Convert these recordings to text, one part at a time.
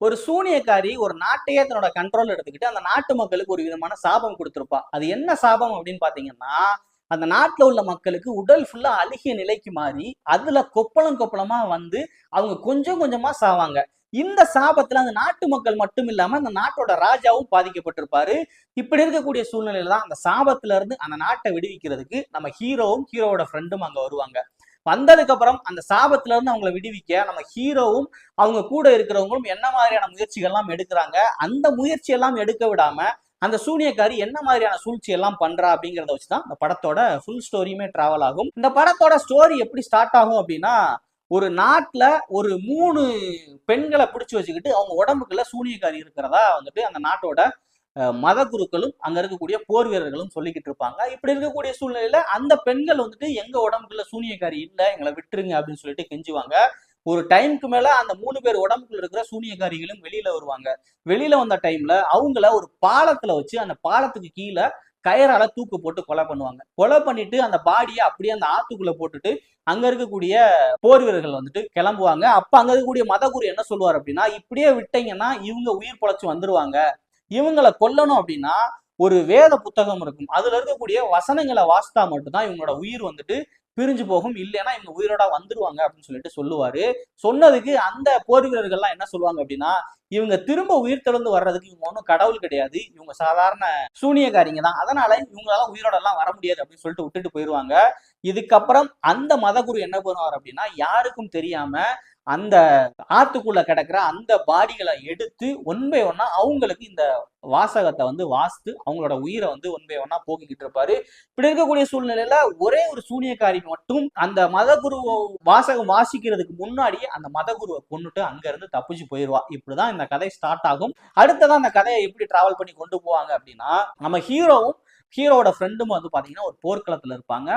ஒரு சூனியக்காரி ஒரு நாட்டையே தன்னோட கண்ட்ரோல் எடுத்துக்கிட்டு அந்த நாட்டு மக்களுக்கு ஒரு விதமான சாபம் கொடுத்துருப்பா. அது என்ன சாபம் அப்படின்னு பாத்தீங்கன்னா அந்த நாட்டுல உள்ள மக்களுக்கு உடல் ஃபுல்லா அழுகிய நிலைக்கு மாறி அதுல கொப்பளம் கொப்பளமா வந்து அவங்க கொஞ்சம் கொஞ்சமா சாவாங்க. இந்த சாபத்துல அந்த நாட்டு மக்கள் மட்டும் இல்லாம அந்த நாட்டோட ராஜாவும் பாதிக்கப்பட்டிருப்பாரு. இப்படி இருக்கக்கூடிய சூழ்நிலையில தான் அந்த சாபத்துல இருந்து அந்த நாட்டை விடுவிக்கிறதுக்கு நம்ம ஹீரோவும் ஹீரோவோட ஃப்ரெண்டும் அங்க வருவாங்க. வந்ததுக்கு அப்புறம் அந்த சாபத்துல இருந்து அவங்களை விடுவிக்க நம்ம ஹீரோவும் அவங்க கூட இருக்கிறவங்களும் என்ன மாதிரியான முயற்சிகள்லாம் எடுக்கிறாங்க அந்த முயற்சி எல்லாம் எடுக்க விடாம அந்த சூனியக்காரி என்ன மாதிரியான சூழ்ச்சி எல்லாம் பண்றா அப்படிங்கிறத வச்சுதான் இந்த படத்தோட ஃபுல் ஸ்டோரியுமே டிராவல் ஆகும். இந்த படத்தோட ஸ்டோரி எப்படி ஸ்டார்ட் ஆகும் அப்படின்னா ஒரு நாட்டில் ஒரு மூணு பெண்களை பிடிச்சி வச்சுக்கிட்டு அவங்க உடம்புக்குள்ள சூனியக்காரி இருக்கிறதா வந்துட்டு அந்த நாட்டோட மத குருக்களும் அங்க இருக்கக்கூடிய போர் வீரர்களும் சொல்லிக்கிட்டு இருப்பாங்க. இப்படி இருக்கக்கூடிய சூழ்நிலையில அந்த பெண்கள் வந்துட்டு எங்க உடம்புக்குள்ள சூனியக்காரி இல்ல எங்களை விட்டுருங்க அப்படின்னு சொல்லிட்டு கெஞ்சுவாங்க. ஒரு டைம்க்கு மேல அந்த மூணு பேர் உடம்புக்குள்ள இருக்கிற சூனியக்காரிகளும் வெளியில வருவாங்க. வெளியில வந்த டைம்ல அவங்கள ஒரு பாலத்துல வச்சு அந்த பாலத்துக்கு கீழே கயிறால தூக்கு போட்டு கொலை பண்ணுவாங்க. கொலை பண்ணிட்டு அந்த பாடியை அப்படியே அந்த ஆத்துக்குள்ள போட்டுட்டு அங்க இருக்கக்கூடிய போர் வீரர்கள் வந்துட்டு கிளம்புவாங்க. அப்ப அங்க இருக்கக்கூடிய மதகுரு என்ன சொல்லுவார் அப்படின்னா இப்படியே விட்டீங்கன்னா இவங்க உயிர் பொழைச்சு வந்துருவாங்க. இவங்களை கொல்லணும் அப்படின்னா ஒரு வேத புத்தகம் இருக்கும். அதுல இருக்கக்கூடிய வசனங்களை வாசித்தா மட்டும்தான் இவங்களோட உயிர் வந்துட்டு பிரிஞ்சு போகும். இல்லைன்னா இவங்க உயிரோட வந்துருவாங்க அப்படின்னு சொல்லிட்டு சொல்லுவாரு. சொன்னதுக்கு அந்த போர் வீரர்கள்லாம் என்ன சொல்லுவாங்க அப்படின்னா இவங்க திரும்ப உயிர் திறந்து வர்றதுக்கு இவங்க ஒன்றும் கடவுள் கிடையாது. இவங்க சாதாரண சூனியக்காரிங்க தான். அதனால இவங்களால உயிரோட எல்லாம் வர முடியாது அப்படின்னு சொல்லிட்டு விட்டுட்டு போயிருவாங்க. இதுக்கப்புறம் அந்த மதகுரு என்ன பண்ணுவார் அப்படின்னா யாருக்கும் தெரியாம அந்த ஆத்துக்குள்ள கிடக்கிற அந்த பாடிகளை எடுத்து ஒன் பை ஒன்னா அவங்களுக்கு இந்த வாசகத்தை வந்து வாசித்து அவங்களோட உயிரை வந்து ஒன் பை ஒன்னா போக்கிக்கிட்டு இருப்பாரு. இப்படி இருக்கக்கூடிய சூழ்நிலையில ஒரே ஒரு சூனியக்காரி மட்டும் அந்த மதகுரு வாசகம் வாசிக்கிறதுக்கு முன்னாடியே அந்த மதகுருவை கொண்டுட்டு அங்க இருந்து தப்பிச்சு போயிடுவா இப்படிதான் இந்த கதை ஸ்டார்ட் ஆகும். அடுத்ததான் அந்த கதையை எப்படி டிராவல் பண்ணி கொண்டு போவாங்க அப்படின்னா நம்ம ஹீரோவும் ஹீரோவோட ஃப்ரெண்டும் வந்து பாத்தீங்கன்னா ஒரு போர்க்களத்துல இருப்பாங்க.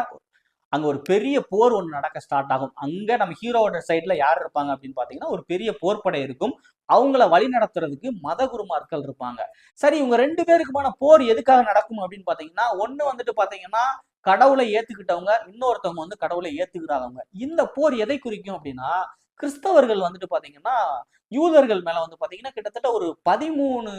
அங்கே ஒரு பெரிய போர் ஒன்று நடக்க ஸ்டார்ட் ஆகும். அங்கே நம்ம ஹீரோவோட சைடில் யார் இருப்பாங்க அப்படின்னு பார்த்தீங்கன்னா ஒரு பெரிய போர்ப்படை இருக்கும். அவங்கள வழி நடத்துறதுக்கு மதகுருமார்கள் இருப்பாங்க. சரி இவங்க ரெண்டு பேருக்குமான போர் எதுக்காக நடக்கும் அப்படின்னு பார்த்தீங்கன்னா ஒன்று வந்துட்டு பார்த்தீங்கன்னா கடவுளை ஏத்துக்கிட்டவங்க இன்னொருத்தவங்க வந்து கடவுளை ஏத்துக்கிறாதவங்க. இந்த போர் எதை குறிக்கும் அப்படின்னா கிறிஸ்தவர்கள் வந்துட்டு பாத்தீங்கன்னா யூதர்கள் மேல வந்து பாத்தீங்கன்னா கிட்டத்தட்ட ஒரு பதிமூணு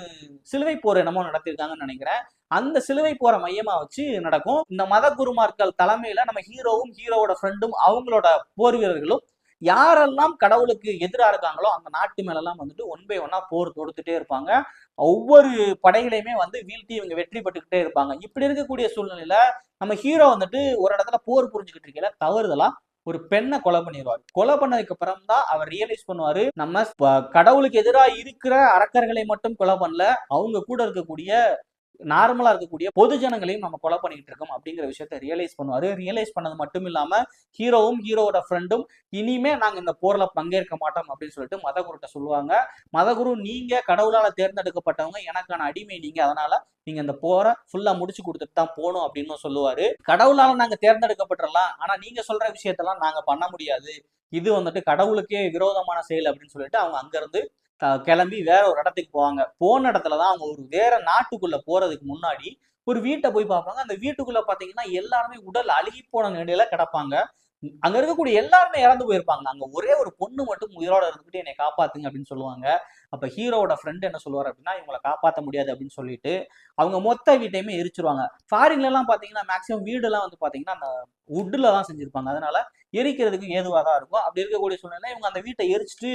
சிலுவை போர் என்னமோ நடத்திருக்காங்கன்னு நினைக்கிறேன். அந்த சிலுவை போரை மையமா வச்சு நடக்கும். இந்த மத குருமார்கள் தலைமையில நம்ம ஹீரோவும் ஹீரோவோட ஃப்ரெண்டும் அவங்களோட போர் வீரர்களும் யாரெல்லாம் கடவுளுக்கு எதிரா இருக்காங்களோ அந்த நாட்டு மேலெல்லாம் வந்துட்டு ஒன் பை ஒன்னா போர் தொடுத்துட்டே இருப்பாங்க. ஒவ்வொரு படைகளையுமே வந்து வீழ்த்தி இவங்க வெற்றி பெற்றுக்கிட்டே இருப்பாங்க. இப்படி இருக்கக்கூடிய சூழ்நிலையில நம்ம ஹீரோ வந்துட்டு ஒரு இடத்துல போர் புரிஞ்சுக்கிட்டு இருக்கல தவறுதலா ஒரு பெண்ணை கொலை பண்ணிடுவார். கொலை பண்ணதுக்கு அப்புறம் தான் அவர் ரியலைஸ் பண்ணுவாரு நம்ம கடவுளுக்கு எதிராக இருக்கிற அரக்கர்களை மட்டும் கொலை பண்ணல அவங்க கூட இருக்கக்கூடிய நார்மலா இருக்கக்கூடிய பொது ஜனங்களையும் நம்ம கொலை பண்ணிட்டு இருக்கோம் அப்படிங்கிற விஷயத்த ரியலைஸ் பண்ணுவாரு ரியலைஸ் பண்ணது மட்டும் இல்லாம ஹீரோவும் ஹீரோவோட ஃப்ரெண்டும் இனிமே நாங்க இந்த போர்ல பங்கேற்க மாட்டோம் அப்படின்னு சொல்லிட்டு மதகுருட்ட சொல்லுவாங்க. மதகுரு நீங்க கடவுளால தேர்ந்தெடுக்கப்பட்டவங்க எனக்கான அடிமை நீங்க. அதனால நீங்க இந்த போரை ஃபுல்லா முடிச்சு கொடுத்துட்டு தான் போகணும் அப்படின்னு சொல்லுவாரு. கடவுளால நாங்க தேர்ந்தெடுக்கப்பட்டுறலாம். ஆனா நீங்க சொல்ற விஷயத்தெல்லாம் நாங்க பண்ண முடியாது. இது வந்துட்டு கடவுளுக்கே விரோதமான செயல் அப்படின்னு சொல்லிட்டு அவங்க அங்கிருந்து கிளம்பி வேற ஒரு இடத்துக்கு போவாங்க. போன இடத்துல தான் அவங்க ஒரு வேற நாட்டுக்குள்ள போறதுக்கு முன்னாடி ஒரு வீட்டை போய் பார்ப்பாங்க. அந்த வீட்டுக்குள்ள பாத்தீங்கன்னா எல்லாருமே உடல் அழுகி போன நிலையில கிடப்பாங்க. அங்க இருக்கக்கூடிய எல்லாருமே இறந்து போயிருப்பாங்க. அங்க ஒரே ஒரு பொண்ணு மட்டும் உயிரோட இருந்துகிட்டு என்னை காப்பாத்துங்க அப்படின்னு சொல்லுவாங்க. அப்ப ஹீரோவோட ஃப்ரெண்ட் என்ன சொல்லுவார் அப்படின்னா இவங்களை காப்பாத்த முடியாது அப்படின்னு சொல்லிட்டு அவங்க மொத்த வீட்டையுமே எரிச்சிருவாங்க. ஃபாரின்ல எல்லாம் பாத்தீங்கன்னா மேக்சிமம் வீடு எல்லாம் வந்து பாத்தீங்கன்னா அந்த உட்ல தான் செஞ்சிருப்பாங்க. அதனால எரிக்கிறதுக்கு ஏதுவாக தான் இருக்கும். அப்படி இருக்கக்கூடிய சூழ்நிலை இவங்க அந்த வீட்டை எரிச்சிட்டு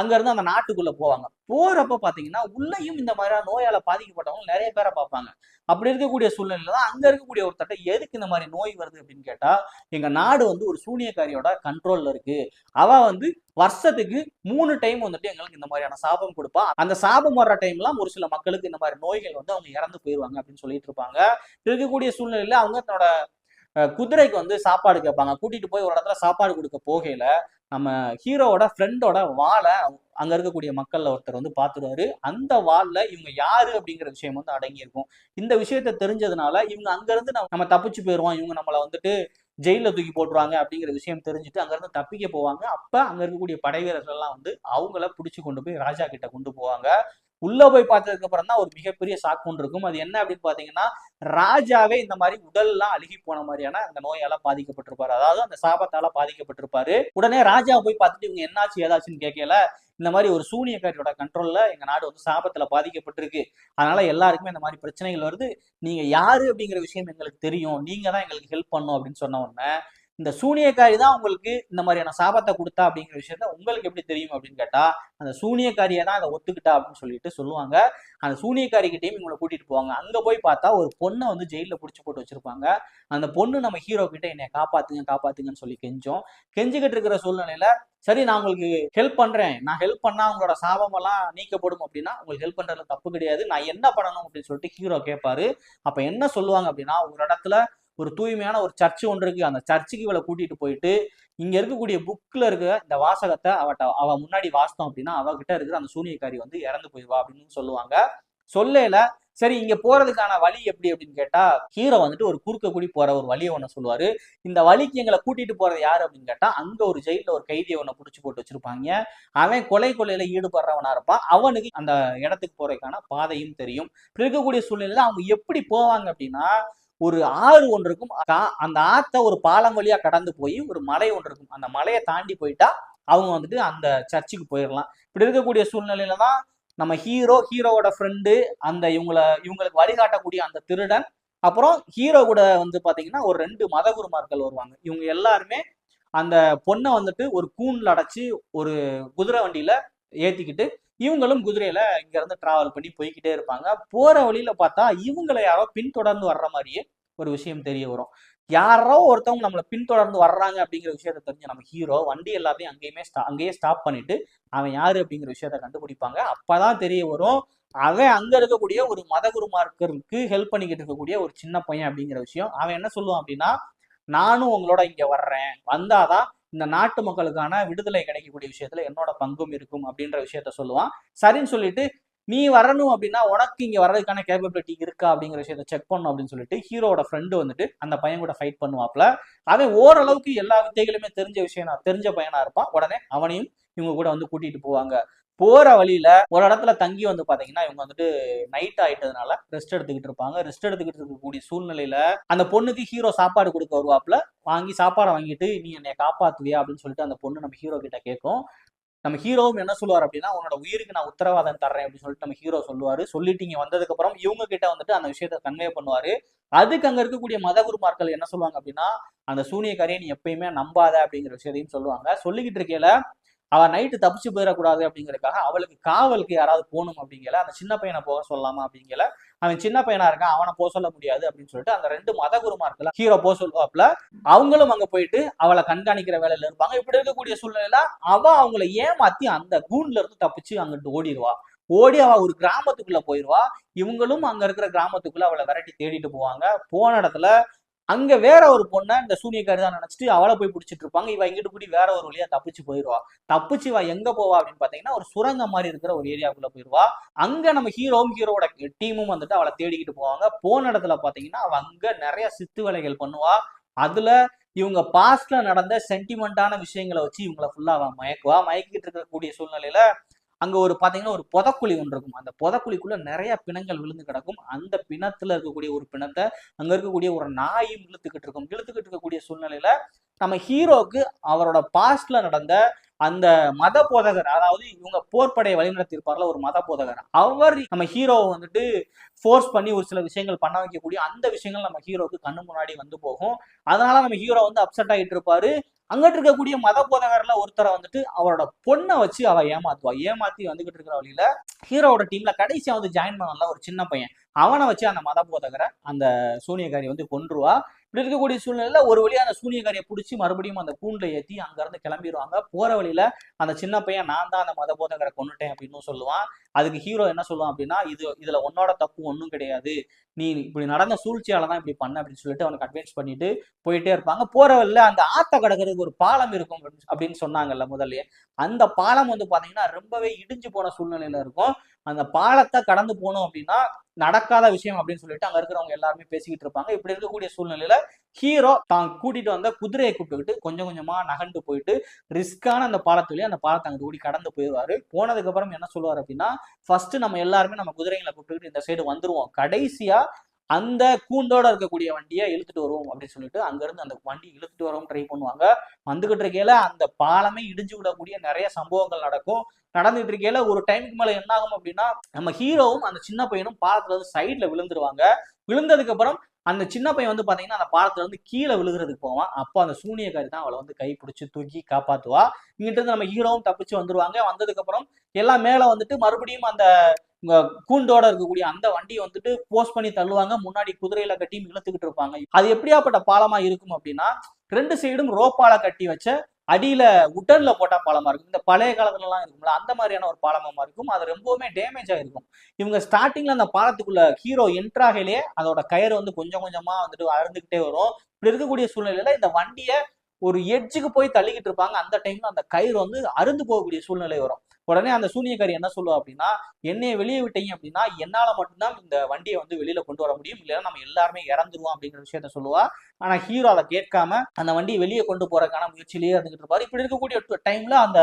அங்கேருந்து அந்த நாட்டுக்குள்ளே போவாங்க. போகிறப்ப பார்த்தீங்கன்னா உள்ளேயும் இந்த மாதிரியான நோயால் பாதிக்கப்பட்டவங்க நிறைய பேரை பார்ப்பாங்க. அப்படி இருக்கக்கூடிய சூழ்நிலை தான் அங்கே இருக்கக்கூடிய ஒருத்தட்ட எதுக்கு இந்த மாதிரி நோய் வருது அப்படின்னு கேட்டால் எங்கள் நாடு வந்து ஒரு சூனியக்காரியோட கண்ட்ரோலில் இருக்குது அவள் வந்து வருஷத்துக்கு மூணு டைம் வந்துட்டு எங்களுக்கு இந்த மாதிரியான சாபம் கொடுப்பா. அந்த சாபம் வர்ற டைம்லாம் ஒரு சில மக்களுக்கு இந்த மாதிரி நோய்கள் வந்து அவங்க இறந்து போயிடுவாங்க அப்படின்னு சொல்லிட்டு இருப்பாங்க. இருக்கக்கூடிய சூழ்நிலையில அவங்க தன்னோட குதிரைக்கு வந்து சாப்பாடு கேட்பாங்க. கூட்டிட்டு போய் ஒரு இடத்துல சாப்பாடு கொடுக்க போகையில நம்ம ஹீரோவோட ஃப்ரெண்டோட வாழை அங்க இருக்கக்கூடிய மக்கள்ல ஒருத்தர் வந்து பார்த்துருவாரு. அந்த வாள்ல இவங்க யாரு அப்படிங்கிற விஷயம் வந்து அடங்கியிருக்கும். இந்த விஷயத்த தெரிஞ்சதுனால இவங்க அங்க இருந்து நம்ம நம்ம தப்பிச்சு போயிடுவோம் இவங்க நம்மளை வந்துட்டு ஜெயில தூக்கி போட்டுருவாங்க அப்படிங்கிற விஷயம் தெரிஞ்சுட்டு அங்கேருந்து தப்பிக்க போவாங்க. அப்போ அங்க இருக்கக்கூடிய படை வீரர்கள் எல்லாம் வந்து அவங்கள பிடிச்சி கொண்டு போய் ராஜா கிட்ட கொண்டு போவாங்க. உள்ள போய் பார்த்ததுக்கு அப்புறம் தான் ஒரு மிகப்பெரிய சாக்கு ஒன்று இருக்கும். அது என்ன அப்படின்னு பாத்தீங்கன்னா ராஜாவே இந்த மாதிரி உடல்லாம் அழுகி போன மாதிரியான அந்த நோயால பாதிக்கப்பட்டிருப்பாரு. அதாவது அந்த சாபத்தால பாதிக்கப்பட்டிருப்பாரு. உடனே ராஜா போய் பார்த்துட்டு இவங்க என்னாச்சு ஏதாச்சுன்னு கேட்கல இந்த மாதிரி ஒரு சூனியக்காரியோட கண்ட்ரோல்ல எங்க நாடு வந்து சாபத்துல பாதிக்கப்பட்டிருக்கு. அதனால எல்லாருக்குமே இந்த மாதிரி பிரச்சனைகள் வருது. நீங்க யாரு அப்படிங்கிற விஷயம் எங்களுக்கு தெரியும். நீங்க தான் எங்களுக்கு ஹெல்ப் பண்ணும் அப்படின்னு சொன்ன உடனே இந்த சூனியக்காரி தான் உங்களுக்கு இந்த மாதிரியான சாபத்தை கொடுத்தா அப்படிங்கிற விஷயத்த உங்களுக்கு எப்படி தெரியும் அப்படின்னு கேட்டா அந்த சூனியக்காரியை தான் அதை ஒத்துக்கிட்டா அப்படின்னு சொல்லிட்டு சொல்லுவாங்க. அந்த சூனியக்காரி கிட்டேயும் இவங்களை கூட்டிட்டு போவாங்க. அங்க போய் பார்த்தா ஒரு பொண்ணை வந்து ஜெயில புடிச்சு போட்டு வச்சிருப்பாங்க. அந்த பொண்ணு நம்ம ஹீரோ கிட்ட என்னை காப்பாத்துங்க காப்பாத்துங்கன்னு சொல்லி கெஞ்சோம். கெஞ்சிக்கிட்டு இருக்கிற சூழ்நிலையில சரி நான் உங்களுக்கு ஹெல்ப் பண்றேன். நான் ஹெல்ப் பண்ணா உங்களோட சாபம் எல்லாம் நீக்கப்படும் அப்படின்னா உங்களுக்கு ஹெல்ப் பண்றதுல தப்பு கிடையாது. நான் என்ன பண்ணணும் அப்படின்னு சொல்லிட்டு ஹீரோ கேட்பாரு அப்ப என்ன சொல்லுவாங்க அப்படின்னா ஒரு இடத்துல ஒரு தூய்மையான ஒரு சர்ச் ஒன்று இருக்கு. அந்த சர்ச்சுக்கு இவளை கூட்டிட்டு போயிட்டு இங்க இருக்கக்கூடிய புக்ல இருக்க இந்த வாசகத்தை அவட்ட அவ முன்னாடி வாசித்தோம் அப்படின்னா அவகிட்ட இருக்கிற அந்த சூனியக்காரி வந்து இறந்து போயிடுவா அப்படின்னு சொல்லுவாங்க. சொல்லல சரி இங்க போறதுக்கான வழி எப்படி அப்படின்னு கேட்டா ஹீரோ வந்துட்டு ஒரு குறுக்க கூடி போற ஒரு வழியை ஒன்று சொல்லுவாரு. இந்த வழிக்கு எங்களை கூட்டிட்டு போறது யாரு அப்படின்னு கேட்டா அங்க ஒரு ஜெயில ஒரு கைதியை ஒன்னை பிடிச்சி போட்டு வச்சிருப்பாங்க. அவன் கொலை கொள்ளையில ஈடுபடுறவனா இருப்பான். அவனுக்கு அந்த இடத்துக்கு போறதுக்கான பாதையும் தெரியும். இருக்கக்கூடிய சூழ்நிலையில அவங்க எப்படி போவாங்க அப்படின்னா ஒரு ஆறு ஒன்று இருக்கும் அந்த ஆத்த ஒரு பாலம் வழியா கடந்து போய் ஒரு மலை ஒன்று இருக்கும் அந்த மலையை தாண்டி போயிட்டா அவங்க வந்துட்டு அந்த சர்ச்சுக்கு போயிடலாம் இப்படி இருக்கக்கூடிய சூழ்நிலையில தான் நம்ம ஹீரோ ஹீரோவோட ஃப்ரெண்டு அந்த இவங்கள இவங்களுக்கு வழிகாட்டக்கூடிய அந்த திருடன் அப்புறம் ஹீரோ கூட வந்து பாத்தீங்கன்னா ஒரு ரெண்டு மதகுருமார்கள் வருவாங்க. இவங்க எல்லாருமே அந்த பொண்ணை வந்துட்டு ஒரு கூண்ல அடைச்சி ஒரு குதிரை வண்டியில ஏத்திக்கிட்டு இவங்களும் குதிரையில இங்க இருந்து டிராவல் பண்ணி போய்க்கிட்டே இருப்பாங்க. போற வழியில பார்த்தா இவங்களை யாரோ பின்தொடர்ந்து வர்ற மாதிரியே ஒரு விஷயம் தெரிய வரும். யாரோ ஒருத்தவங்க நம்மளை பின்தொடர்ந்து வர்றாங்க அப்படிங்கிற விஷயத்த தெரிஞ்சு நம்ம ஹீரோ வண்டி எல்லாத்தையும் அங்கேயுமே ஸ்டா- அங்கேயே ஸ்டாப் பண்ணிட்டு அவன் யாரு அப்படிங்கிற விஷயத்த கண்டுபிடிப்பாங்க. அப்பதான் தெரிய வரும் அவன் அங்க இருக்கக்கூடிய ஒரு மதகுருமார்க்கருக்கு ஹெல்ப் பண்ணிக்கிட்டு இருக்கக்கூடிய ஒரு சின்ன பையன் அப்படிங்கிற விஷயம். அவன் என்ன சொல்லுவான் அப்படின்னா நானும் உங்களோட இங்க வர்றேன். வந்தாதான் இந்த நாட்டு மக்களுக்கான விடுதலை கிடைக்கக்கூடிய விஷயத்துல என்னோட பங்கும் இருக்கும் அப்படின்ற விஷயத்த சொல்லுவான். சரின்னு சொல்லிட்டு நீ வரணும் அப்படின்னா உனக்கு இங்க வர்றதுக்கான கேப்பபிலிட்டி இருக்கா? அப்படிங்கிற விஷயத்த செக் பண்ணும் அப்படின்னு சொல்லிட்டு ஹீரோட ஃப்ரெண்டு வந்துட்டு அந்த பையன் கூட ஃபைட் பண்ணுவாப்ல. அவன் ஓரளவுக்கு எல்லா வித்தைகளுமே தெரிஞ்ச விஷயம் தெரிஞ்ச பையனா இருப்பான். உடனே அவனையும் இவங்க கூட வந்து கூட்டிட்டு போவாங்க. போற வழியில ஒரு இடத்துல தங்கி வந்து பாத்தீங்கன்னா இவங்க வந்துட்டு நைட் ஆயிட்டதுனால ரெஸ்ட் எடுத்துக்கிட்டு இருப்பாங்க. ரெஸ்ட் எடுத்துக்கிட்டு இருக்கக்கூடிய சூழ்நிலையில அந்த பொண்ணுக்கு ஹீரோ சாப்பாடு கொடுக்க வருவாப்புல. வாங்கி சாப்பாடை வாங்கிட்டு நீ என்னை காப்பாத்துவியா? அப்படின்னு சொல்லிட்டு அந்த பொண்ணு நம்ம ஹீரோ கிட்ட கேட்கும். நம்ம ஹீரோவும் என்ன சொல்லுவார் அப்படின்னா உன்னோட உயிருக்கு நான் உத்தரவாதம் தர்றேன் அப்படின்னு சொல்லிட்டு நம்ம ஹீரோ சொல்லுவாரு. சொல்லிட்டு இங்க வந்ததுக்கு அப்புறம் இவங்க கிட்ட வந்துட்டு அந்த விஷயத்த கன்வே பண்ணுவாரு. அதுக்கு அங்க இருக்கக்கூடிய மதகுருமார்கள் என்ன சொல்லுவாங்க அப்படின்னா அந்த சூனியக்காரியை நீ எப்பயுமே நம்பாத அப்படிங்கிற விஷயத்தையும் சொல்லுவாங்க. சொல்லிக்கிட்டு இருக்கையில அவ நைட்டு தப்பிச்சு போயிடக்கூடாது அப்படிங்கிறதுக்காக அவளுக்கு காவலுக்கு யாராவது போகணும் அப்படிங்கல அந்த சின்ன பையனை போக சொல்லலாமா அப்படிங்கல அவன் சின்ன பையனா இருக்கான் அவனை போக சொல்ல முடியாது அப்படின்னு சொல்லிட்டு அந்த ரெண்டு மதகுருமார்கள் ஹீரோ போக சொல்லுவாப்ல அவங்களும் அங்க போயிட்டு அவளை கண்காணிக்கிற வேலையில இருப்பாங்க. இப்படி இருக்கக்கூடிய சூழ்நிலையில அவ அவங்கள ஏமாத்தி அந்த கூண்ல இருந்து தப்பிச்சு அங்கிட்டு ஓடிடுவா. ஓடி அவ ஒரு கிராமத்துக்குள்ள போயிடுவா இவங்களும் அங்க இருக்கிற கிராமத்துக்குள்ள அவளை விரட்டி தேடிட்டு போவாங்க. போன இடத்துல அங்க வேற ஒரு பொண்ணை இந்த சூனியக்காரி தான் நினைச்சிட்டு அவளை போய் பிடிச்சிட்டு இருப்பாங்க. இவ இங்கிட்டு கூட்டி வேற ஒரு வழியா தப்பிச்சு போயிடுவா தப்பிச்சு இவ எங்க போவா அப்படின்னு பாத்தீங்கன்னா ஒரு சுரங்கம் மாதிரி இருக்கிற ஒரு ஏரியாக்குள்ள போயிடுவா அங்க நம்ம ஹீரோவும் ஹீரோவோட டீமும் வந்துட்டு அவளை தேடிக்கிட்டு போவாங்க. போன இடத்துல பாத்தீங்கன்னா அவ அங்க நிறைய சித்து வேலைகள் பண்ணுவா. அதுல இவங்க பாஸ்ட்ல நடந்த சென்டிமெண்டான விஷயங்களை வச்சு இவங்களை ஃபுல்லா அவன் மயக்குவா. மயக்கிட்டு இருக்கக்கூடிய சூழ்நிலையில அங்க ஒரு பாத்தீங்கன்னா ஒரு புதக்குழி ஒன்று இருக்கும். அந்த புதக்குழிக்குள்ள நிறைய பிணங்கள் விழுந்து கிடக்கும். அந்த பிணத்துல இருக்கக்கூடிய ஒரு பிணத்தை அங்க இருக்கக்கூடிய ஒரு நாயும் இழுத்துக்கிட்டு இருக்கும். இழுத்துக்கிட்டு இருக்கக்கூடிய சூழ்நிலையில நம்ம ஹீரோக்கு அவரோட பாஸ்ட்ல நடந்த அந்த மத போதகர் அதாவது இவங்க போர்ப்படையை வழிநடத்தியிருப்பார்ல ஒரு மத போதகர் அவர் நம்ம ஹீரோவை வந்துட்டு ஃபோர்ஸ் பண்ணி ஒரு சில விஷயங்கள் பண்ண வைக்கக்கூடிய அந்த விஷயங்கள் நம்ம ஹீரோவுக்கு கண்ணு முன்னாடி வந்து போகும். அதனால நம்ம ஹீரோ வந்து அப்செட் ஆகிட்டு இருப்பாரு அங்கிட்டு இருக்கக்கூடிய மத போதகர்ல ஒருத்தரை வந்துட்டு அவரோட பொண்ணை வச்சு அவ ஏமாத்துவா. ஏமாத்தி வந்துகிட்டு இருக்கிற வழியில ஹீரோவோட டீம்ல கடைசியா வந்து ஜாயின் பண்ணல ஒரு சின்ன பையன். அவனை வச்சு அந்த மத போதகரை அந்த சூனியகாரி வந்து கொன்றுவா. இப்படி இருக்கக்கூடிய சூழ்நிலையில ஒரு வழியா அந்த சூனியக்காரியை பிடிச்சி மறுபடியும் அந்த கூண்டில் ஏற்றி அங்கேருந்து கிளம்பிடுவாங்க. போற வழியில அந்த சின்ன பையன் நான் தான் அந்த மத போதகரை கொண்டுட்டேன் அப்படின்னு சொல்லுவான். அதுக்கு ஹீரோ என்ன சொல்லுவான் அப்படின்னா இது இதுல உன்னோட தப்பு ஒன்றும் கிடையாது. நீ இப்படி நடந்த சூழ்ச்சியால தான் இப்படி பண்ண அப்படின்னு சொல்லிட்டு அவனுக்கு அட்வைஸ் பண்ணிட்டு போயிட்டே இருப்பாங்க. போற வழியில அந்த ஆத்த கிடக்கிறதுக்கு ஒரு பாலம் இருக்கும் அப்படின்னு- சொன்னாங்கல்ல முதல்ல அந்த பாலம் வந்து பாத்தீங்கன்னா ரொம்பவே இடிஞ்சு போன சூழ்நிலையில இருக்கும். அந்த பாலத்தை கடந்து போகணும் அப்படின்னா நடக்காத விஷயம் அப்படின்னு சொல்லிட்டு அங்க இருக்கிறவங்க எல்லாருமே பேசிக்கிட்டு இருப்பாங்க. இப்படி இருக்கக்கூடிய சூழ்நிலையில ஹீரோ தான் கூட்டிட்டு வந்த குதிரையை கூப்பிட்டுக்கிட்டு கொஞ்சம் கொஞ்சமா நகர்ந்து போயிட்டு ரிஸ்கான அந்த பாலத்து அந்த பாலத்தை அங்கே கூடி கடந்து போயிடுவாரு. போனதுக்கு அப்புறம் என்ன சொல்லுவார் அப்படின்னா ஃபர்ஸ்ட் நம்ம எல்லாருமே நம்ம குதிரைகளை கூப்பிட்டுக்கிட்டு இந்த சைடு வந்துருவோம். கடைசியா அந்த கூண்டோட இருக்கக்கூடிய வண்டியை இழுத்துட்டு வருவோம் அப்படின்னு சொல்லிட்டு அங்கேருந்து அந்த வண்டி இழுத்துட்டு வரவும் ட்ரை பண்ணுவாங்க. வந்துகிட்டு இருக்கையில அந்த பாலமே இடிஞ்சு விடக்கூடிய நிறைய சம்பவங்கள் நடக்கும். நடந்துட்டு இருக்கையில ஒரு டைமுக்கு மேல என்ன ஆகும் அப்படின்னா நம்ம ஹீரோவும் அந்த சின்ன பையனும் பாலத்துல இருந்து சைட்ல விழுந்துருவாங்க. விழுந்ததுக்கு அப்புறம் அந்த சின்ன பையன் வந்து பாத்தீங்கன்னா அந்த பாலத்துல இருந்து கீழே விழுகிறதுக்கு போவான். அப்போ அந்த சூனியக்காரி தான் அவளை வந்து கை பிடிச்சி தூக்கி காப்பாத்துவா. இங்கிட்ட இருந்து நம்ம ஹீரோவும் தப்பிச்சு வந்துருவாங்க. வந்ததுக்கு அப்புறம் எல்லாம் மேல வந்துட்டு மறுபடியும் அந்த கூண்டோட இருக்கக்கூடிய அந்த வண்டியை வந்துட்டு போஸ்ட் பண்ணி தள்ளுவாங்க. முன்னாடி குதிரையில கட்டி இழுத்துக்கிட்டு இருப்பாங்க. அது எப்படியாப்பட்ட பாலமா இருக்கும் அப்படின்னா ரெண்டு சைடும் ரோப்பால கட்டி வச்ச அடியில உட்டன்ல போட்ட பாலமா இருக்கும். இந்த பழைய காலத்துல எல்லாம் இருக்கும்ல அந்த மாதிரியான ஒரு பாலமா இருக்கும் அது ரொம்பவுமே டேமேஜ் ஆயிருக்கும் இவங்க ஸ்டார்டிங்ல அந்த பாலத்துக்குள்ள ஹீரோ என்ட்ராகலே அதோட கயிறு வந்து கொஞ்சம் கொஞ்சமா வந்துட்டு அறந்துகிட்டே வரும். இப்படி இருக்கக்கூடிய சூழ்நிலையில இந்த வண்டியை ஒரு எட்ஜுக்கு போய் தள்ளிக்கிட்டு இருப்பாங்க. அந்த டைம்ல அந்த கயிறு வந்து அருந்து போகக்கூடிய சூழ்நிலை வரும். உடனே அந்த சூனியக்காரி என்ன சொல்லுவா அப்படின்னா என்னைய வெளியே விட்டீங்க அப்படின்னா என்னால மட்டும்தான் இந்த வண்டியை வந்து வெளியில கொண்டு வர முடியும். இல்லைன்னா நம்ம எல்லாருமே இறந்துருவோம் அப்படிங்கிற விஷயத்த சொல்லுவா. ஆனா ஹீரோ அதை கேட்காம அந்த வண்டியை வெளியே கொண்டு போறதுக்கான முயற்சியிலேயே இருந்துகிட்டு இருப்பாரு. இப்படி இருக்கக்கூடிய டைம்ல அந்த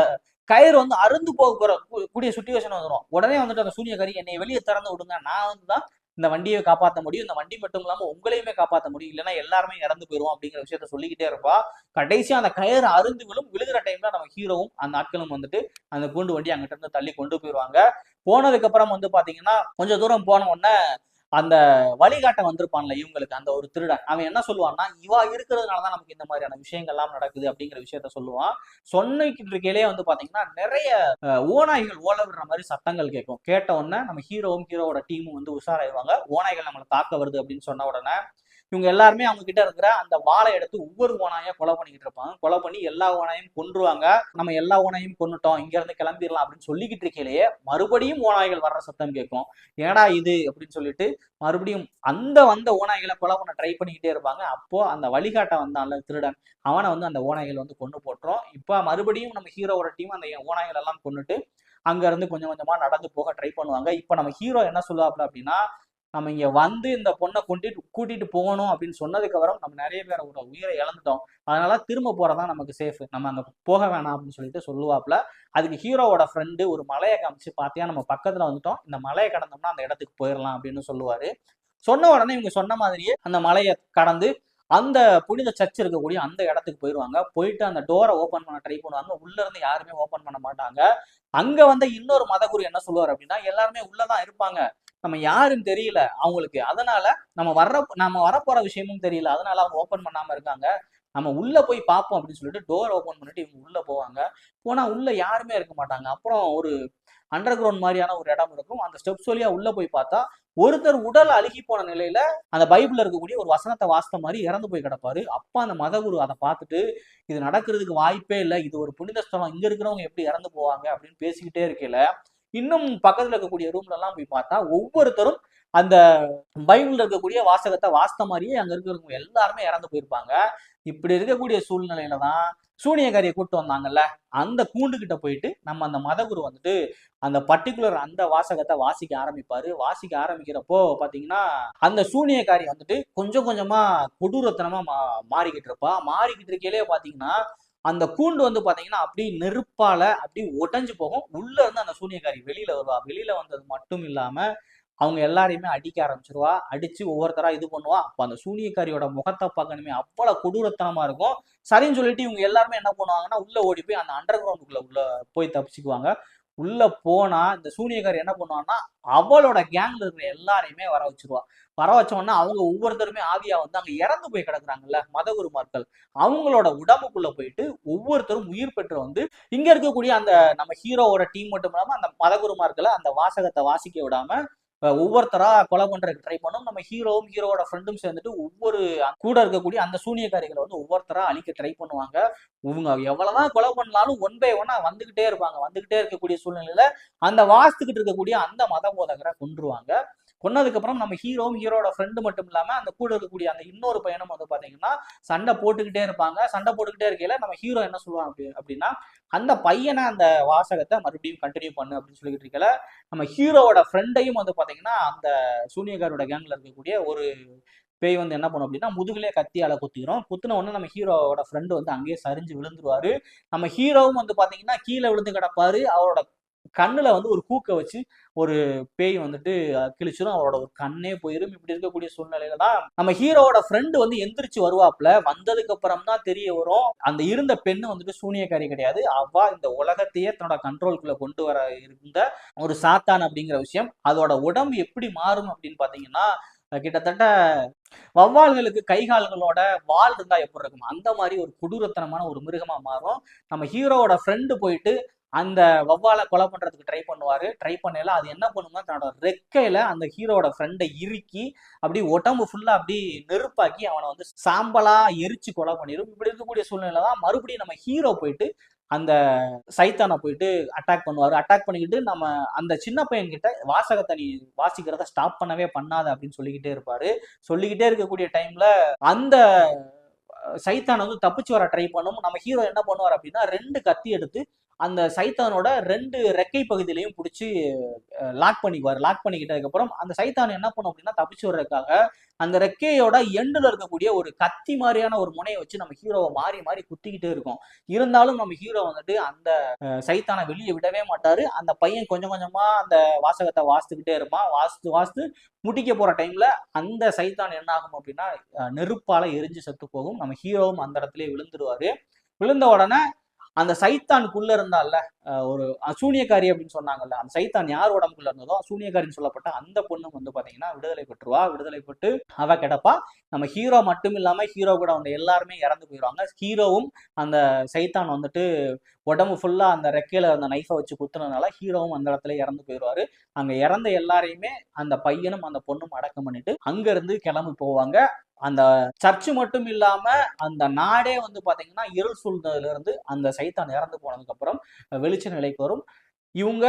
கயிறு வந்து அருந்து போக போற கூடிய சுச்சுவேஷன் வந்துடும் உடனே வந்துட்டு அந்த சூனியக்காரி என்னை வெளியே திறந்து விடுங்க. நான் வந்து தான் இந்த வண்டியை காப்பாற்ற முடியும். இந்த வண்டி மட்டும் இல்லாம உங்களையுமே காப்பாற்ற முடியும். இல்லைன்னா எல்லாருமே இறந்து போயிரும் அப்படிங்கிற விஷயத்த சொல்லிக்கிட்டே இருப்பா. கடைசியா அந்த கயிறு அருந்து விழும் விழுகிற டைம்ல நம்ம ஹீரோவும் அந்த ஆட்களும் வந்துட்டு அந்த கூண்டு வண்டி அங்கிட்ட இருந்து தள்ளி கொண்டு போயிடுவாங்க. போனதுக்கு அப்புறம் வந்து பாத்தீங்கன்னா கொஞ்சம் தூரம் போன உடனே அந்த வழிகாட்ட வந்திருப்பான்ல இவங்களுக்கு அந்த ஒரு திருடன். அவன் என்ன சொல்லுவான்னா இவா இருக்கிறதுனாலதான் நமக்கு இந்த மாதிரியான விஷயங்கள்லாம் நடக்குது அப்படிங்கிற விஷயத்த சொல்லுவான். சொன்னிக்கிட்டு இருக்கையிலே வந்து பாத்தீங்கன்னா நிறைய அஹ், ஓநாய்கள் ஓல விடுற மாதிரி சத்தங்கள் கேட்கும். கேட்ட உடனே நம்ம ஹீரோவும் ஹீரோவோட டீமும் வந்து உஷாராயிருவாங்க. ஓநாய்கள் நம்மளை தாக்க வருது அப்படின்னு சொன்ன உடனே இவங்க எல்லாருமே அவங்க கிட்ட இருக்கிற அந்த வாழை எடுத்து ஒவ்வொரு ஓனாயா கொலை பண்ணிக்கிட்டு இருப்பாங்க. கொலை பண்ணி எல்லா ஓனாயும் கொன்றுவாங்க. நம்ம எல்லா ஓனாயும் கொன்னுட்டோம். இங்க இருந்து கிளம்பிடலாம் அப்படின்னு சொல்லிக்கிட்டு இருக்கையிலேயே மறுபடியும் ஓநாய்கள் வர்ற சத்தம் கேட்கும். ஏடா இது? அப்படின்னு சொல்லிட்டு மறுபடியும் அந்த வந்த ஓனாய்களை கொலை பண்ண ட்ரை பண்ணிக்கிட்டே இருப்பாங்க. அப்போ அந்த வழிகாட்ட வந்தான்ல திருடன். அவனை வந்து அந்த ஓனாய்கள் வந்து கொண்டு போட்டுரும். இப்போ மறுபடியும் நம்ம ஹீரோவோட டீம் அந்த ஓனாய்கள் எல்லாம் கொண்டுட்டு அங்க இருந்து கொஞ்சம் கொஞ்சமா நடந்து போக ட்ரை பண்ணுவாங்க. இப்போ நம்ம ஹீரோ என்ன சொல்லுவாப்ல அப்படின்னா நம்ம இங்க வந்து இந்த பொண்ணை கொண்டுட்டு கூட்டிட்டு போகணும் அப்படின்னு சொன்னதுக்கு அப்புறம் நம்ம நிறைய பேரோட உயிரை இழந்துட்டோம். அதனால திரும்ப போறதா நமக்கு சேஃப் நம்ம அங்க போக வேணாம் அப்படின்னு சொல்லிட்டு சொல்லுவாப்ல அதுக்கு ஹீரோவோட ஃப்ரெண்டு ஒரு மலையை காமிச்சு பார்த்தியா நம்ம பக்கத்துல வந்துட்டோம். இந்த மலையை கடந்தோம்னா அந்த இடத்துக்கு போயிடலாம் அப்படின்னு சொல்லுவாரு. சொன்ன உடனே இவங்க சொன்ன மாதிரியே அந்த மலையை கடந்து அந்த புனித சர்ச் இருக்கக்கூடிய அந்த இடத்துக்கு போயிடுவாங்க போயிட்டு அந்த டோரை ஓப்பன் பண்ண ட்ரை பண்ணுவாங்க. உள்ள இருந்து யாருமே ஓப்பன் பண்ண மாட்டாங்க. அங்க வந்து இன்னொரு மதகுரு என்ன சொல்லுவார் அப்படின்னா எல்லாருமே உள்ளதான் இருப்பாங்க. நம்ம யாருன்னு தெரியல. அவங்களுக்கு அதனால நம்ம வர்ற நம்ம வரப்போற விஷயமும் தெரியல. அதனால அவங்க ஓப்பன் பண்ணாம இருக்காங்க. நம்ம உள்ள போய் பார்ப்போம் அப்படின்னு சொல்லிட்டு டோர் ஓப்பன் பண்ணிட்டு இவங்க உள்ள போவாங்க. போனா உள்ள யாருமே இருக்க மாட்டாங்க. அப்புறம் ஒரு அண்டர் கிரவுண்ட் மாதிரியான ஒரு இடம் இருக்கும். அந்த ஸ்டெப்ஸ் வழியா உள்ள போய் பார்த்தா ஒருத்தர் உடல் அழுகி போன நிலையில அந்த பைபிள்ல இருக்கக்கூடிய ஒரு வசனத்தை வாசித்த மாதிரி இறந்து போய் கிடப்பாரு. அப்ப அந்த மதகுரு அதை பார்த்துட்டு இது நடக்கிறதுக்கு வாய்ப்பே இல்லை. இது ஒரு புனித ஸ்தலம். இங்க இருக்கிறவங்க எப்படி இறந்து போவாங்க அப்படின்னு பேசிக்கிட்டே இருக்கையில இன்னும் பக்கத்துல இருக்கக்கூடிய ரூம்ல எல்லாம் போய் பார்த்தா ஒவ்வொருத்தரும் அந்த பைபிள் இருக்கக்கூடிய வாசகத்தை வாசித்த மாதிரியே அங்க இருக்கிறவங்க எல்லாருமே இறந்து போயிருப்பாங்க. இப்படி இருக்கக்கூடிய சூழ்நிலையில தான் சூனியக்காரியை கூட்டு வந்தாங்கல்ல அந்த கூண்டு கிட்ட போயிட்டு நம்ம அந்த மதகுரு வந்துட்டு அந்த பர்டிகுலர் அந்த வாசகத்தை வாசிக்க ஆரம்பிப்பாரு. வாசிக்க ஆரம்பிக்கிறப்போ பாத்தீங்கன்னா அந்த சூனியக்காரி வந்துட்டு கொஞ்சம் கொஞ்சமா கொடூரத்தனமா மா மாறிக்கிட்டு இருப்பா. மாறிக்கிட்டு இருக்கையிலே பாத்தீங்கன்னா அந்த கூண்டு வந்து பாத்தீங்கன்னா அப்படியே நெருப்பால அப்படியே உடஞ்சு போகும். உள்ள இருந்து அந்த சூனியக்காரி வெளியில வருவா. வெளியில வந்தது மட்டும் இல்லாம அவங்க எல்லாரையுமே அடிக்க ஆரம்பிச்சிருவா. அடிச்சு ஒவ்வொருத்தரா இது பண்ணுவா. அப்ப அந்த சூனியக்காரியோட முகத்தை பார்க்கணுமே அவ்வளவு கொடூரத்தனமா இருக்கும். சரின்னு சொல்லிட்டு இவங்க எல்லாருமே என்ன பண்ணுவாங்கன்னா உள்ள ஓடி போய் அந்த அண்டர் கிரவுண்டுக்குள்ள உள்ள போய் தப்பிச்சுக்குவாங்க. உள்ள போனா இந்த சூனியக்காரி என்ன பண்ணுவான்னா அவளோட கேங்ல இருக்கிற எல்லாரையுமே வர வச்சிருவா. வர வச்சோன்னா அவங்க ஒவ்வொருத்தருமே ஆவியா வந்து அங்க இறந்து போய் கிடக்குறாங்கல்ல மதகுருமார்கள். அவங்களோட உடம்புக்குள்ள போயிட்டு ஒவ்வொருத்தரும் உயிர் பெற்று வந்து இங்க இருக்கக்கூடிய அந்த நம்ம ஹீரோவோட டீம் மட்டும் இல்லாம அந்த மதகுருமார்களை அந்த வாசகத்தை வாசிக்க விடாம ஒவ்வொருத்தராக கொலை பண்ணுறதுக்கு ட்ரை பண்ணும். நம்ம ஹீரோவும் ஹீரோவோட ஃப்ரெண்டும் சேர்ந்துட்டு ஒவ்வொரு கூட இருக்கக்கூடிய அந்த சூனியக்காரிகளை வந்து ஒவ்வொருத்தராக அழிக்க ட்ரை பண்ணுவாங்க. இவங்க எவ்வளோதான் கொலை பண்ணாலும் ஒன் பை ஒன்னாக வந்துக்கிட்டே இருப்பாங்க. வந்துக்கிட்டே இருக்கக்கூடிய சூழ்நிலையில் அந்த வாசத்துக்கிட்டு இருக்கக்கூடிய அந்த மத போதகரை கொன்றுவாங்க. கொன்னதுக்கப்புறம் நம்ம ஹீரோவும் ஹீரோட ஃப்ரெண்டு மட்டும் இல்லாம அந்த கூட இருக்கக்கூடிய அந்த இன்னொரு பையனும் வந்து பார்த்தீங்கன்னா சண்டை போட்டுக்கிட்டே இருப்பாங்க. சண்டை போட்டுக்கிட்டே இருக்கையில நம்ம ஹீரோ என்ன சொல்லுவாங்க அப்படி அப்படின்னா அந்த பையனை அந்த வாசகத்தை மறுபடியும் கண்டினியூ பண்ணு அப்படின்னு சொல்லிக்கிட்டு இருக்கல நம்ம ஹீரோவோட ஃப்ரெண்டையும் வந்து பார்த்தீங்கன்னா அந்த சூனியகாரோட கேங்ல இருக்கக்கூடிய ஒரு பேய் வந்து என்ன பண்ணும் அப்படின்னா முதுகுலே கத்தியால குத்திக்கிறோம் குத்துன உடனே நம்ம ஹீரோவோட ஃப்ரெண்டு வந்து அங்கேயே சரிஞ்சு விழுந்துருவாரு. நம்ம ஹீரோவும் வந்து பாத்தீங்கன்னா கீழே விழுந்து கிடப்பாரு. அவரோட கண்ணுல வந்து ஒரு கூக்க வச்சு ஒரு பேய் வந்துட்டு கிழிச்சிடும் கிழிச்சிரும். அவரோட ஒரு கண்ணே போயிடும் இப்படி இருக்கக்கூடிய சூழ்நிலையில தான் நம்ம ஹீரோவோட ஃப்ரெண்டு வந்து எந்திரிச்சு வருவாப்ல வந்ததுக்கு அப்புறம் தான் தெரிய வரும். அந்த இருந்த பெண்ணு வந்துட்டு சூனியக்காரி கிடையாது. அவ்வா இந்த உலகத்தையே தன்னோட கண்ட்ரோல்குள்ள கொண்டு வர இருந்த ஒரு சாத்தான் அப்படிங்கிற விஷயம். அதோட உடம்பு எப்படி மாறும் அப்படின்னு பாத்தீங்கன்னா கிட்டத்தட்ட வவ்வால்களுக்கு கை கால்களோட வால் இருந்தா எப்படி இருக்கும்? அந்த மாதிரி ஒரு கொடூரத்தனமான ஒரு மிருகமா மாறும். நம்ம ஹீரோவோட ஃப்ரெண்டு போயிட்டு அந்த வவ்வாலை கொலை பண்றதுக்கு ட்ரை பண்ணுவாரு. ட்ரை பண்ணல அது என்ன பண்ணுமா தன்னோட ரெக்கையில அந்த ஹீரோவோட ஃப்ரெண்டை இறுக்கி அப்படி உடம்பு ஃபுல்லா அப்படி நெருப்பாக்கி அவனை வந்து சாம்பலா எரிச்சு கொலை பண்ணிடும் இப்படி இருக்கக்கூடிய சூழ்நிலை தான் மறுபடியும் நம்ம ஹீரோ போயிட்டு அந்த சைத்தானை போயிட்டு அட்டாக் பண்ணுவார். அட்டாக் பண்ணிக்கிட்டு நம்ம அந்த சின்ன பையன் கிட்ட வாசகத்தை நீ வாசிக்கிறத ஸ்டாப் பண்ணவே பண்ணாத அப்படின்னு சொல்லிக்கிட்டே இருப்பாரு. சொல்லிக்கிட்டே இருக்கக்கூடிய டைம்ல அந்த சைத்தானை சைத்தான் வந்து தப்பிச்சு வர ட்ரை பண்ணும். நம்ம ஹீரோ என்ன பண்ணுவார் அப்படின்னா ரெண்டு கத்தி எடுத்து அந்த சைத்தானோட ரெண்டு ரெக்கை பகுதியிலையும் பிடிச்சி லாக் பண்ணிக்குவார். லாக் பண்ணிக்கிட்டதுக்கப்புறம் அந்த சைத்தான் என்ன பண்ணும் அப்படின்னா தப்பிச்சு வர்றதுக்காக அந்த ரெக்கையோட எண்டில் இருக்கக்கூடிய ஒரு கத்தி மாதிரியான ஒரு முனையை வச்சு நம்ம ஹீரோவை மாறி மாறி குத்திக்கிட்டே இருக்கும். இருந்தாலும் நம்ம ஹீரோ வந்துட்டு அந்த சைத்தானை வெளியே விடவே மாட்டாரு. அந்த பையன் கொஞ்சம் கொஞ்சமா அந்த வாசகத்தை வாசித்துக்கிட்டே இருப்பான். வாசித்து வாசித்து முடிக்க போற டைம்ல அந்த சைத்தான் என்ன ஆகும் அப்படின்னா நெருப்பால எரிஞ்சு செத்து போகும். நம்ம ஹீரோவும் அந்த இடத்துல விழுந்துருவாரு. விழுந்த உடனே அந்த சைத்தானுக்குள்ள இருந்தால ஒரு அசூனியக்காரி அப்படின்னு சொன்னாங்கல்ல அந்த சைத்தான் யார் உடம்புக்குள்ள இருந்ததோ அசூனியக்காரின்னு சொல்லப்பட்ட அந்த பொண்ணு வந்து பாத்தீங்கன்னா விடுதலை பெற்றுவா விடுதலை பெற்று அவ கிடப்பா. நம்ம ஹீரோ மட்டும் இல்லாம ஹீரோ கூட வந்து எல்லாருமே இறந்து போயிடுவாங்க ஹீரோவும் அந்த சைத்தான் வந்துட்டு உடம்பு ஃபுல்லா அந்த ரெக்கையில அந்த நைஃபை வச்சு குத்துனதுனால ஹீரோவும் அந்த இடத்துல இறந்து போயிடுவாரு அங்க இறந்த எல்லாரையுமே அந்த பையனும் அந்த பொண்ணும் அடக்கம் பண்ணிட்டு அங்க இருந்து கிளம்பி போவாங்க. அந்த சர்ச்சு மட்டும் இல்லாம அந்த நாடே வந்து பாத்தீங்கன்னா இருள் சூழ்ந்ததுல இருந்து அந்த சைத்தான் இறந்து போனதுக்கு அப்புறம் வெளிச்ச நிலைக்கு வரும். இவங்க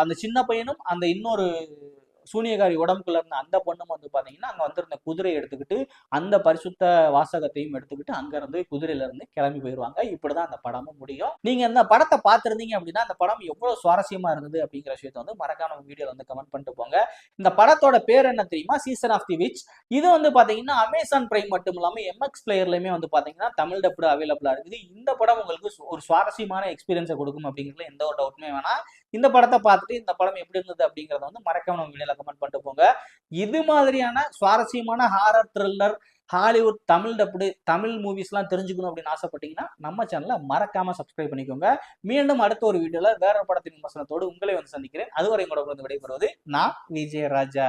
அந்த சின்ன பையனும் அந்த இன்னொரு சூனியகாரி உடம்புக்குள்ள இருந்த அந்த பொண்ணும் வந்து பார்த்தீங்கன்னா அங்கே வந்திருந்த குதிரையை எடுத்துக்கிட்டு அந்த பரிசுத்த வாசகத்தையும் எடுத்துக்கிட்டு அங்கேருந்து குதிரையிலேருந்து கிளம்பி போயிடுவாங்க இப்படி தான் அந்த படமும் முடியும். நீங்கள் இந்த படத்தை பார்த்துருந்தீங்க அப்படின்னா அந்த படம் எவ்வளோ சுவாரஸ்யமாக இருந்தது அப்படிங்கிற விஷயத்தை வந்து மறக்காம வீடியோவில் வந்து கமெண்ட் பண்ணிட்டு போங்க. இந்த படத்தோட பேர் என்ன தெரியுமா? சீசன் ஆஃப் தி விச் இது வந்து பார்த்தீங்கன்னா அமேசான் பிரைம் மட்டும் இல்லாமல் எம்எக்ஸ் பிளேயர்லையுமே வந்து பார்த்தீங்கன்னா தமிழ் டப்டு அவைலபிளாக இருக்குது. இந்த படம் உங்களுக்கு ஒரு சுவாரஸ்யமான எக்ஸ்பீரியன்ஸை கொடுக்கும் அப்படிங்கிறதுல எந்த ஒரு டவுட்டுமே வேணாம். இந்த படத்தை பார்த்துட்டு இந்த படம் எப்படி இருந்தது அப்படிங்கிறத வந்து மறக்காம நம்ம கீழே கமெண்ட் பண்ணிட்டு போங்க இது மாதிரியான சுவாரஸ்யமான ஹாரர் த்ரில்லர் ஹாலிவுட் தமிழ் அப்படி தமிழ் மூவிஸ்லாம் தெரிஞ்சுக்கணும் அப்படின்னு ஆசைப்பட்டீங்கன்னா நம்ம சேனலை மறக்காம சப்ஸ்கிரைப் பண்ணிக்கோங்க. மீண்டும் அடுத்த ஒரு வீடியோல வேற ஒரு படத்தின் விமர்சனத்தோடு உங்களை வந்து சந்திக்கிறேன். அதுவரை உங்களோட வந்து விடைபெறுவது நான் விஜய் ராஜா